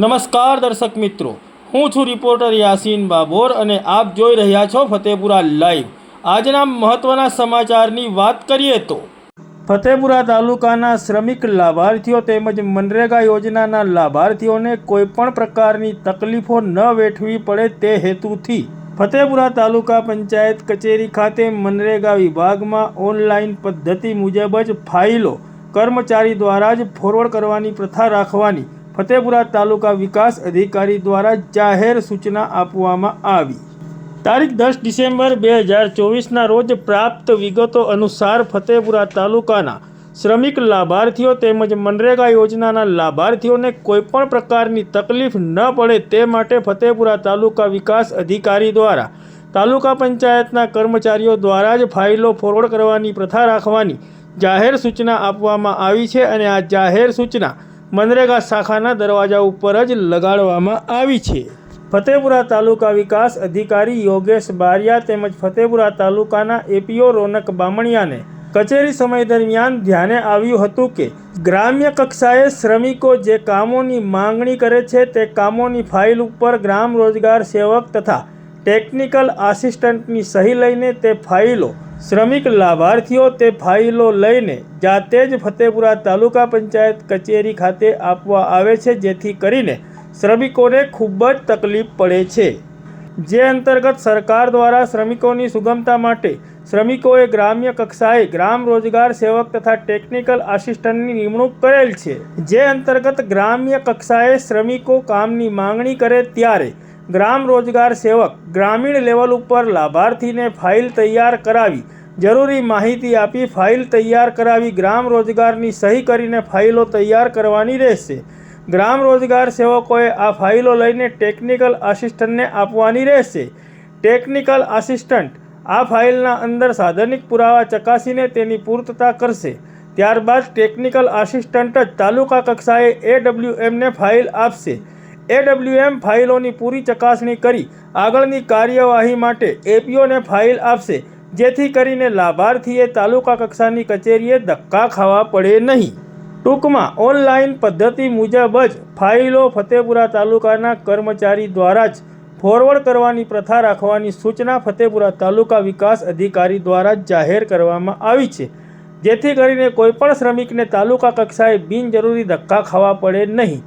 નમસ્કાર દર્શક મિત્રો. હું છું રિપોર્ટર યાસીન બાબોર અને આપ જોઈ રહ્યા છો ફતેપુરા લાઈવ. આજના મહત્વના સમાચારની વાત કરીએ તો ફતેપુરા તાલુકાના શ્રમિક લાભાર્થીઓ તેમજ મનરેગા યોજનાના લાભાર્થીઓને કોઈપણ પ્રકારની તકલીફો ન વેઠવી પડે તે હેતુથી ફતેપુરા તાલુકા પંચાયત કચેરી ખાતે મનરેગા વિભાગમાં ઓનલાઈન પદ્ધતિ મુજબ જ ફાઇલો કર્મચારી દ્વારા જ ફોરવર્ડ કરવાની પ્રથા રાખવાની ફતેપુરા તાલુકા વિકાસ અધિકારી દ્વારા જાહેર સૂચના આપવામાં આવી. તારીખ દસ ડિસેમ્બર બે હજાર ચોવીસના રોજ પ્રાપ્ત વિગતો અનુસાર ફતેપુરા તાલુકાના શ્રમિક લાભાર્થીઓ તેમજ મનરેગા યોજનાના લાભાર્થીઓને કોઈપણ પ્રકારની તકલીફ ન પડે તે માટે ફતેપુરા તાલુકા વિકાસ અધિકારી દ્વારા તાલુકા પંચાયતના કર્મચારીઓ દ્વારા જ ફાઇલો ફોરવર્ડ કરવાની પ્રથા રાખવાની જાહેર સૂચના આપવામાં આવી છે અને આ જાહેર સૂચના મનરેગા શાખાના દરવાજા ઉપર જ લગાડવામાં આવી છે. ફતેપુરા તાલુકા વિકાસ અધિકારી યોગેશ બારિયા તેમજ ફતેપુરા તાલુકાના એપીઓ રોનક બામણિયાને કચેરી સમય દરમિયાન ધ્યાને આવ્યું હતું કે ગ્રામ્ય કક્ષાએ શ્રમિકો જે કામોની માંગણી કરે છે તે કામોની ફાઇલ ઉપર ગ્રામ રોજગાર સેવક તથા ટેકનિકલ આસિસ્ટન્ટની સહી લઈને તે ફાઇલો શ્રમિક લાભાર્થીઓ તે ફાઇલો લઈને જાતે જ ફતેપુરા તાલુકા પંચાયત કચેરી ખાતે આપવા આવે છે, જેથી કરીને શ્રમિકોને ખૂબ જ તકલીફ પડે છે. જે અંતર્ગત સરકાર દ્વારા શ્રમિકોની સુગમતા માટે શ્રમિકોએ ગ્રામ્ય કક્ષાએ ગ્રામ રોજગાર સેવક તથા ટેકનિકલ આસિસ્ટન્ટની નિમણૂક કરેલ છે. જે અંતર્ગત ગ્રામ્ય કક્ષાએ શ્રમિકો કામની માંગણી કરે ત્યારે ગ્રામ રોજગાર સેવક ગ્રામીણ લેવલ ઉપર લાભાર્થીને ફાઇલ તૈયાર કરાવી, જરૂરી માહિતી આપી ફાઇલ તૈયાર કરાવી ગ્રામ રોજગારની સહી કરીને ફાઇલો તૈયાર કરવાની રહેશે. ગ્રામ રોજગાર સેવકોએ આ ફાઇલો લઈને ટેકનિકલ આસિસ્ટન્ટને આપવાની રહેશે. ટેકનિકલ આસિસ્ટન્ટ આ ફાઇલના અંદર સાધનિક પુરાવા ચકાસીને તેની પૂર્તતા કરશે. ત્યારબાદ ટેકનિકલ આસિસ્ટન્ટ જ તાલુકા કક્ષાએ એડબ્લ્યુએમને ફાઇલ આપશે. એડબ્લ્યુએમ ફાઇલોની પૂરી ચકાસણી કરી આગળની કાર્યવાહી માટે એપીઓને ફાઇલ આપશે. જેથી કરીને લાભાર્થીએ તાલુકા કક્ષાની કચેરીએ ધક્કા ખાવા પડે નહીં. ટૂંકમાં ઓનલાઈન પદ્ધતિ મુજબ જ ફાઇલો ફતેપુરા તાલુકાના કર્મચારી દ્વારા જ ફોરવર્ડ કરવાની પ્રથા રાખવાની સૂચના ફતેપુરા તાલુકા વિકાસ અધિકારી દ્વારા જાહેર કરવામાં આવી છે. જેથી કરીને કોઈપણ શ્રમિકને તાલુકા કક્ષાએ બિનજરૂરી ધક્કા ખાવા પડે નહીં.